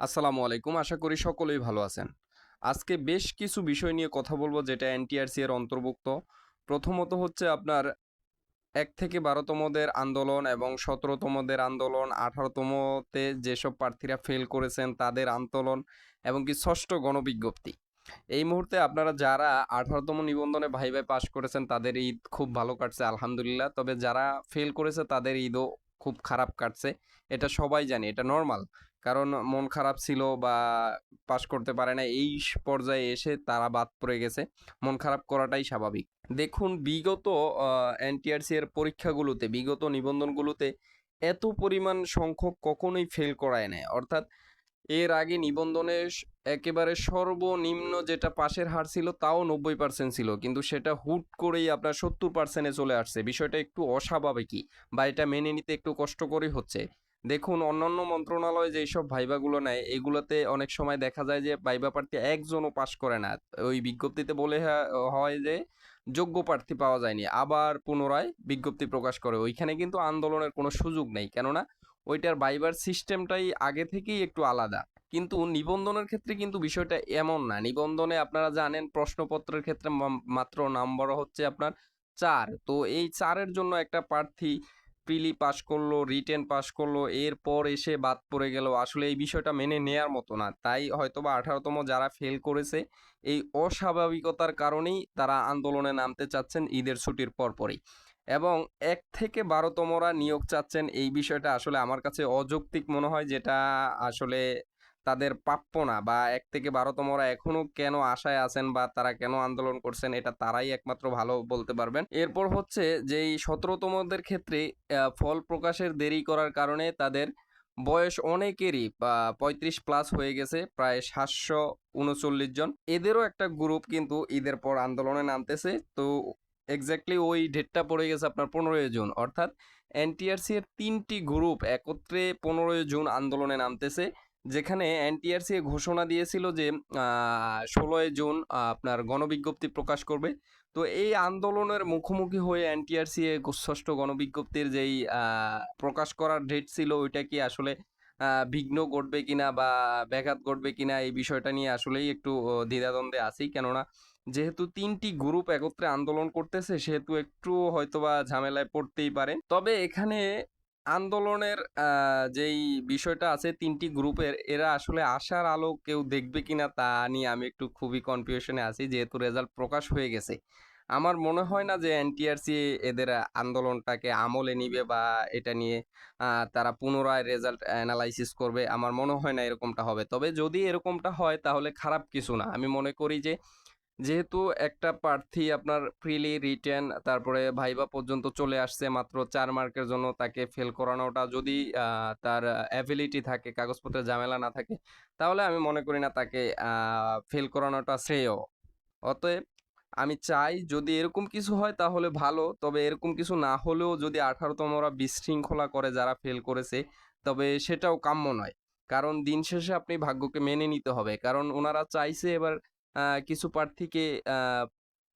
আসসালামু আলাইকুম। আশা করি সকলেই ভালো আছেন। আজকে বেশ কিছু বিষয় নিয়ে কথা বলব যেটা এনটিআরসি এর অন্তর্ভুক্ত। প্রথমত হচ্ছে আপনার এক থেকে বারোতমদের আন্দোলন এবং সতেরোতমদের আন্দোলন, আঠারোতমতে যেসব প্রার্থীরা ফেল করেছেন তাদের আন্দোলন এবং কি ষষ্ঠ গণবিজ্ঞপ্তি। এই মুহূর্তে আপনারা যারা আঠারোতম নিবন্ধনে ভাই ভাই পাশ করেছেন তাদের ঈদ খুব ভালো কাটছে, আলহামদুলিল্লাহ। তবে যারা ফেল করেছে তাদের ঈদও খুব খারাপ কাটছে। এটা সবাই জানি, এটা নর্মাল কারণ মন খারাপ ছিল বা পাশ করতে পারে না এই পর্যায়ে এসে তারা বাদ পড়ে গেছে। মন খারাপ করাটাই স্বাভাবিক। দেখুন, বিগত এনটিআরসি এর পরীক্ষাগুলোতে, বিগত নিবন্ধনগুলোতে এত পরিমাণ সংখ্যক কখনোই ফেল করায় নেয় অর্থাৎ এর আগে নিবন্ধনে একেবারে সর্বনিম্ন যেটা পাশের হার ছিল তাও নব্বই পার্সেন্ট ছিল। কিন্তু সেটা হুট করেই আপনার সত্তর পার্সেন্টে চলে আসছে। বিষয়টা একটু অস্বাভাবিকই বা এটা মেনে নিতে একটু কষ্টকরই হচ্ছে। দেখুন, অন্যান্য মন্ত্রণালয় যে এইসব ভাইবাগুলো নেয়, এগুলোতে অনেক সময় দেখা যায় যে ভাইবা প্রার্থী একজনও পাশ করে না। ওই বিজ্ঞপ্তিতে বলে হয় যে যোগ্য প্রার্থী পাওয়া যায়নি, আবার পুনরায় বিজ্ঞপ্তি প্রকাশ করে। ওইখানে কিন্তু আন্দোলনের কোনো সুযোগ নেই, কেননা ওইটার বাইবার সিস্টেমটাই আগে থেকেই একটু আলাদা। কিন্তু নিবন্ধনের ক্ষেত্রে কিন্তু বিষয়টা এমন না। নিবন্ধনে আপনারা জানেন, প্রশ্নপত্রের ক্ষেত্রে মাত্র নাম্বার হচ্ছে আপনার চার। তো এই চারের জন্য একটা প্রার্থী প্রিলি পাশ করল রিটেন পাশ করল, এরপর এসে বাদ পড়ে গেল। আসলে এই বিষয়টা মেনে নেয়ার মতো না। তাই হয়তোবা আঠারোতম যারা ফেল করেছে, এই অস্বাভাবিকতার কারণেই তারা আন্দোলনে নামতে চাচ্ছেন ঈদের ছুটির পরপরই। এবং এক থেকে বারোতমরা নিয়োগ চাচ্ছেন, এই বিষয়টা আসলে আমার কাছে অযৌক্তিক মনে হয়, যেটা আসলে তাদের প্রাপ্য না বা এক থেকে বারোতমরা এখনও কেন আশায় আছেন বা তারা কেন আন্দোলন করছেন, এটা তারাই একমাত্র ভালো বলতে পারবেন। এরপর হচ্ছে যে এই সতেরোতমদের ক্ষেত্রে ফল প্রকাশের দেরি করার কারণে তাদের বয়স অনেকেরই পঁয়ত্রিশ প্লাস হয়ে গেছে, প্রায় সাতশো উনচল্লিশ জন। এদেরও একটা গ্রুপ কিন্তু ঈদের পর আন্দোলনে নামতেছে। তো এক্স্যাক্টলি ওই ডেটটা পড়ে গেছে আপনার পনেরোই জুন। অর্থাৎ এনটিআরসি এর তিনটি গ্রুপ একত্রে পনেরোই জুন আন্দোলনে নামতেছে। যেখানে এনটিআরসি ঘোষণা দিয়েছিল যে ষোলোই জুন আপনার গণবিজ্ঞপ্তি প্রকাশ করবে। তো এই আন্দোলনের মুখোমুখি হয়ে এনটিআরসি ষষ্ঠ গণবিজ্ঞপ্তির যেই প্রকাশ করার ডেট ছিল, ওইটা কি আসলে বিঘ্ন ঘটবে কিনা বা ব্যাঘাত ঘটবে কিনা এই বিষয়টা নিয়ে আসলেই একটু দ্বিধাদ্বন্দ্বে আছি। কেননা যেহেতু তিনটি গ্রুপ একত্রে আন্দোলন করতেছে, সেহেতু একটু হয়তোবা ঝামেলায় পড়তেই পারে। তবে এখানে আন্দোলনের যেই বিষয়টা আছে তিনটি গ্রুপের, এরা আসলে আশার আলো কেউ দেখবে কিনা তা নিয়ে আমি একটু খুবই কনফিউশনে আছি, যেহেতু রেজাল্ট প্রকাশ হয়ে গেছে। আমার মনে হয় না যে এনটিআরসি এদের আন্দোলনটাকে আমলে নিবে বা এটা নিয়ে তারা পুনরায় রেজাল্ট অ্যানালাইসিস করবে, আমার মনে হয় না এরকমটা হবে। তবে যদি এরকমটা হয় তাহলে খারাপ কিছু না। আমি মনে করি যে যেহেতু একটা প্রার্থী আপনার ফ্রিলি রিটার্ন তারপরে ভাইবা পর্যন্ত চলে আসছে মাত্র চার মার্কের জন্য তাকে ফেল করানোটা যদি তার অ্যাবিলিটি থাকে কাগজপত্রের ঝামেলা না থাকে, তাহলে আমি মনে করি না তাকে ফেল করানোটা শ্রেয়। অতএব আমি চাই যদি এরকম কিছু হয় তাহলে ভালো, তবে এরকম কিছু না হলেও যদি আঠারোতমরা বিশৃঙ্খলা করে যারা ফেল করেছে, তবে সেটাও কাম্য নয়। কারণ দিন শেষে আপনি ভাগ্যকে মেনে নিতে হবে। কারণ ওনারা চাইছে এবার কিছু প্রার্থীকে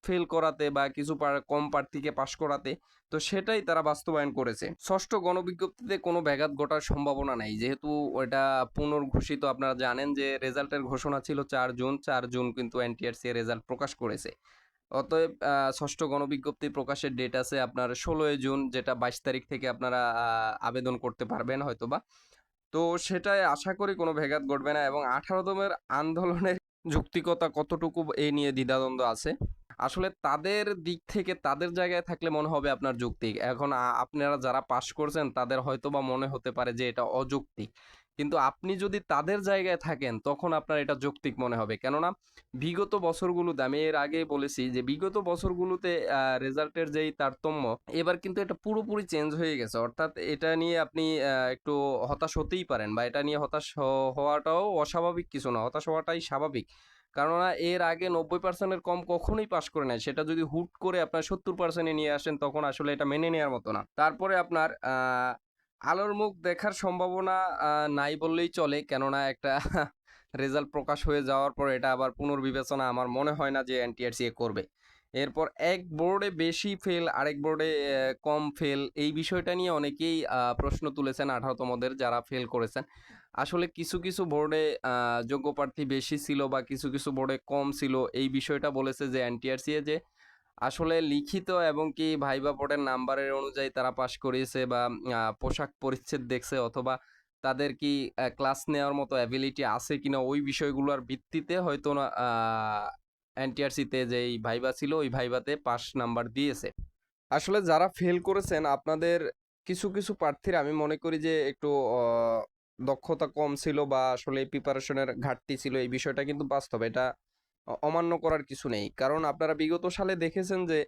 ফেল করাতে বা কিছু কম প্রার্থীকে পাশ করাতে, তো সেটাই তারা বাস্তবায়ন করেছে। ষষ্ঠ গণবিজ্ঞপ্তিতে কোনো ব্যাঘাত ঘটার সম্ভাবনা নেই। যেহেতু ওটা পুনর্ঘোষিত, আপনারা জানেন যে রেজাল্টের ঘোষণা ছিল চার জুন চার জুন কিন্তু এনটিআরসি রেজাল্ট প্রকাশ করেছে। অতএব ষষ্ঠ গণবিজ্ঞপ্তি প্রকাশের ডেট আছে আপনার ষোলোই জুন, যেটা বাইশ তারিখ থেকে আপনারা আবেদন করতে পারবেন হয়তোবা। তো সেটাই আশা করি কোনো ব্যাঘাত ঘটবে না এবং আঠারোতমের আন্দোলনের যৌক্তিকতা কতটুকু এ নিয়ে দ্বিধাদ্বন্দ্ব আছে? আসলে তাদের দিক থেকে তাদের জায়গায় থাকলে মনে হবে আপনার যৌক্তিক। এখন আপনারা যারা পাশ করছেন তাদের হয়তো বা মনে হতে পারে যে এটা অযৌক্তিক। কিন্তু আপনি যদি তাদের জায়গায় থাকেন, তখন আপনার এটা যৌক্তিক মনে হবে। কেননা, বিগত বছরগুলোতে আমি এর আগে বলেছি যে, বিগত বছরগুলোতে রেজাল্টের যেই তারতম্য, এবার কিন্তু এটা পুরোপুরি চেঞ্জ হয়ে গেছে। অর্থাৎ এটা নিয়ে আপনি একটু হতাশ হতেই পারেন বা এটা নিয়ে হতাশ হওয়াটাও অস্বাভাবিক কিছু না। হতাশ হওয়াটাই স্বাভাবিক। কেননা, এর আগে নব্বই পার্সেন্টের কম কখনোই পাশ করে নেয় সেটা যদি হুট করে আপনার সত্তর পার্সেন্টে নিয়ে আসেন, তখন আসলে এটা মেনে নেওয়ার মতো না। তারপরে আপনার আলোর মুখ দেখার সম্ভাবনা নাই বললেই চলে। কেননা একটা রেজাল্ট প্রকাশ হয়ে যাওয়ার পর এটা আবার পুনর্বিবেচনা আমার মনে হয় না যে এনটিআরসি করবে। এরপর এক বোর্ডে বেশি ফেল, আরেক বোর্ডে কম ফেল, এই বিষয়টা নিয়ে অনেকেই প্রশ্ন তুলেছেন আঠারোতমদের যারা ফেল করেছেন। আসলে কিছু কিছু বোর্ডে যোগ্য প্রার্থী বেশি ছিল বা কিছু কিছু বোর্ডে কম ছিল, এই বিষয়টা বলেছে যে এনটিআরসি যে আসলে লিখিত এবং কি ভাইবা বোর্ডের নাম্বারের অনুযায়ী তারা পাশ করিয়েছে বা পোশাক পরিচ্ছেদ দেখছে অথবা তাদের কি ক্লাস নেওয়ার মতো অ্যাবিলিটি আছে কিনা ওই বিষয়গুলোর ভিত্তিতে হয়তো না এনটিআরসিতে যেই ভাইবা ছিল ওই ভাইবাতে পাস নাম্বার দিয়েছে। আসলে যারা ফেল করেছেন আপনাদের কিছু কিছু প্রার্থীর আমি মনে করি যে একটু দক্ষতা কম ছিল বা আসলে প্রিপারেশনের ঘাটতি ছিল এই বিষয়টা কিন্তু বাস্তব। এটা অমান্য করার কিছু নেই। কারণ আপনারা বিগত সালে দেখেছেন যে,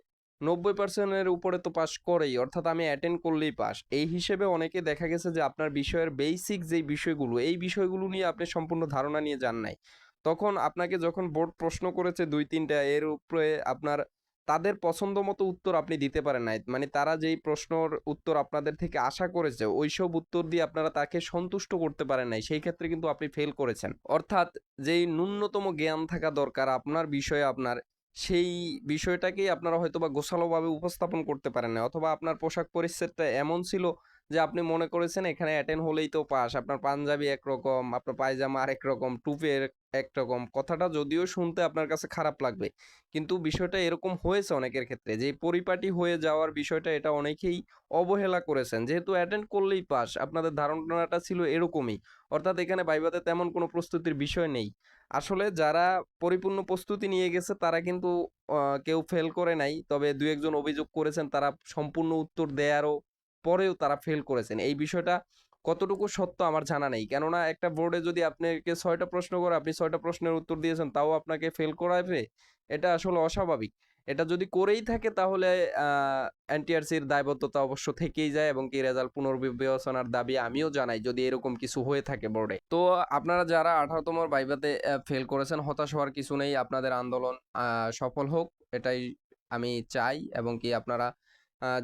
নব্বই পার্সেন্টের উপরে তো পাস করেই, অর্থাৎ আমি অ্যাটেন্ড করলেই পাস। এই হিসেবে অনেকে দেখা গেছে যে, আপনার বিষয়ের বেসিক যেই বিষয়গুলো, এই বিষয়গুলো নিয়ে আপনি সম্পূর্ণ ধারণা নিয়ে যান নাই। তখন আপনাকে যখন বোর্ড প্রশ্ন করেছে দুই তিনটা এর উপরে আপনার তাদের পছন্দ মতো উত্তর আপনি দিতে পারেন নাই। মানে তারা যেই প্রশ্নর উত্তর আপনাদের থেকে আশা করেছে, ওইসব উত্তর দিয়ে আপনারা তাকে সন্তুষ্ট করতে পারেন নাই, সেই ক্ষেত্রে কিন্তু আপনি ফেল করেছেন। অর্থাৎ যেই ন্যূনতম জ্ঞান থাকা দরকার আপনার বিষয়ে আপনার, সেই বিষয়টাকেই আপনারা হয়তো বা গোছালোভাবে উপস্থাপন করতে পারেন না অথবা আপনার পোশাক পরিচ্ছেদটা এমন ছিল যে আপনি মনে করেছেন এখানে অ্যাটেন্ড হলেই তো পাস, আপনার পাঞ্জাবি একরকম, আপনার পায়জামা আরেক রকম টুপি একরকম। কথাটা যদিও শুনতে আপনার কাছে খারাপ লাগবে, কিন্তু বিষয়টা এরকম হয়েছে অনেকের ক্ষেত্রে, যে পরিপাটি হয়ে যাওয়ার বিষয়টা এটা অনেকেই অবহেলা করেছেন। যেহেতু অ্যাটেন্ড করলেই পাস, আপনাদের ধারণাটা ছিল এরকমই। অর্থাৎ এখানে বাইবাতে তেমন কোনো প্রস্তুতির বিষয় নেই। আসলে যারা পরিপূর্ণ প্রস্তুতি নিয়ে গেছে, তারা কিন্তু কেউ ফেল করে নাই, তবে দু একজন অভিযোগ করেছেন, তারা সম্পূর্ণ উত্তর দেওয়ারও পরেও তারা ফেল করেছেন। এই বিষয়টা কতটুকু সত্য আমার জানা নেই। কেননা একটা বোর্ডে যদি আপনাকে ছয়টা প্রশ্ন করে, আপনি ছয়টা প্রশ্নের উত্তর দিয়েছেন, তাও আপনাকে ফেল করাবে এটা আসলে অস্বাভাবিক। এটা যদি করেই থাকে তাহলে এনটিআরসির দায়বদ্ধতা অবশ্য থেকেই যায় এবং কি রেজাল্ট পুনর্বিবেচনার দাবি আমিও জানাই যদি এরকম কিছু হয়ে থাকে বোর্ডে তো আপনারা যারা আঠারোতম বাইবাতে ফেল করেছেন, হতাশ হওয়ার কিছু নেই। আপনাদের আন্দোলন সফল হোক, এটাই আমি চাই এবং কি আপনারা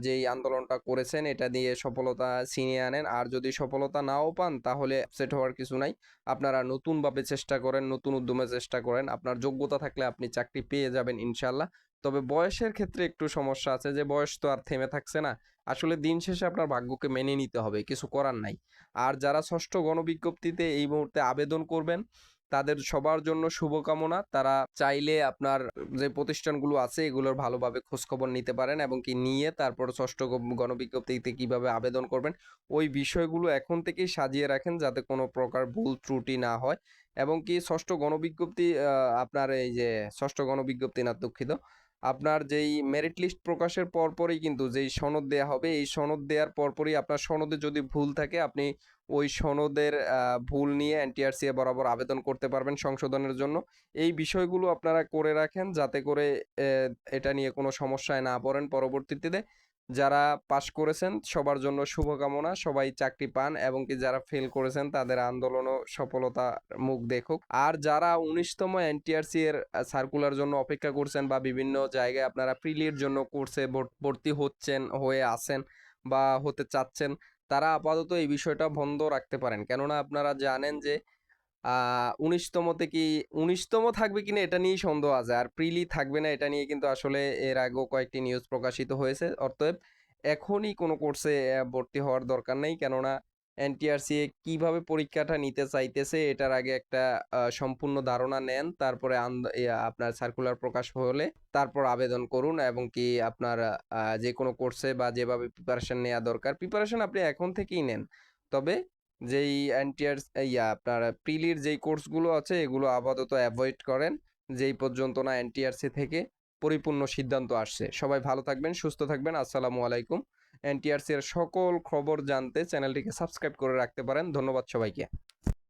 যেই আন্দোলনটা করেছেন, এটা দিয়ে সফলতা ছিনিয়ে আনেন। আর যদি সফলতা নাও পান, তাহলে আপসেট হওয়ার কিছু নাই। আপনারা নতুনভাবে চেষ্টা করেন, নতুন উদ্যমে চেষ্টা করেন। আপনার যোগ্যতা থাকলে আপনি চাকরি পেয়ে যাবেন, ইনশাল্লাহ। তবে বয়সের ক্ষেত্রে একটু সমস্যা আছে যে, বয়স তো আর থেমে থাকছে না। আসলে দিন শেষে আপনার ভাগ্যকে মেনে নিতে হবে, কিছু করার নাই। আর যারা ষষ্ঠ গণবিজ্ঞপ্তিতে এই মুহূর্তে আবেদন করবেন তাদের সবার জন্য শুভকামনা। তারা চাইলে আপনার যে প্রতিষ্ঠানগুলো আছে, এগুলোর ভালোভাবে খোঁজখবর নিতে পারেন এবং কি নিয়ে তারপর ষষ্ঠ গণবিজ্ঞপ্তিতে কীভাবে আবেদন করবেন, ওই বিষয়গুলো এখন থেকেই সাজিয়ে রাখেন যাতে কোনো প্রকার ভুল ত্রুটি না হয় এবং কি ষষ্ঠ গণবিজ্ঞপ্তি আপনার এই যে ষষ্ঠ গণবিজ্ঞপ্তি না দুঃখিত, আপনার যেই মেরিট লিস্ট প্রকাশের পরপরই কিন্তু যেই সনদ দেয়া হবে, এই সনদ দেওয়ার পরপরই আপনার সনদে যদি ভুল থাকে, আপনি ওই সনদের ভুল নিয়ে এনটিআরসি এ বরাবর আবেদন করতে পারবেন সংশোধনের জন্য। এই বিষয়গুলো আপনারা করে রাখেন যাতে করে এটা নিয়ে কোনো সমস্যায় না পড়েন পরবর্তীতে। যারা পাশ করেছেন, সবার জন্য শুভকামনা। সবাই চাকরি পান এবং কি যারা ফেল করেছেন, তাদের আন্দোলনও সফলতা মুখ দেখুক। আর যারা উনিশতম এনটিআরসি এর সার্কুলার জন্য অপেক্ষা করছেন বা বিভিন্ন জায়গায় আপনারা প্রিলির জন্য কোর্সে ভর্তি হচ্ছেন, হয়ে আছেন বা হতে চাচ্ছেন তারা আপাতত এই বিষয়টা বন্ধ রাখতে পারেন। কেননা আপনারা জানেন যে উনিশতম উনিশতমতে কি উনিশতম থাকবে কিনা এটা নিয়েই সন্দেহ আছে। আর প্রিলি থাকবে না এটা নিয়ে কিন্তু আসলে এর আগেও কয়েকটি নিউজ প্রকাশিত হয়েছে। অতএব এখনই কোনো কোর্সে ভর্তি হওয়ার দরকার নেই। কেননা এনটিআরসি কীভাবে পরীক্ষাটা নিতে চাইতেছে এটার আগে একটা সম্পূর্ণ ধারণা নেন। তারপরে আপনার সার্কুলার প্রকাশ হলে তারপর আবেদন করুন এবং কি আপনার যে কোনো কোর্সে বা যেভাবে প্রিপারেশন নেওয়া দরকার। প্রিপারেশন আপনি এখন থেকেই নেন। তবে যেই এনটিআর ইয়া, আপনার প্রিলির যেই কোর্সগুলো আছে এগুলো আপাতত অ্যাভয়েড করেন। যেই পর্যন্ত না এনটিআরসি থেকে পরিপূর্ণ সিদ্ধান্ত আসছে। সবাই ভালো থাকবেন, সুস্থ থাকবেন। আসসালামু আলাইকুম। এনটিআরসি এর সকল খবর জানতে চ্যানেলটিকে সাবস্ক্রাইব করে রাখতে পারেন। ধন্যবাদ সবাইকে।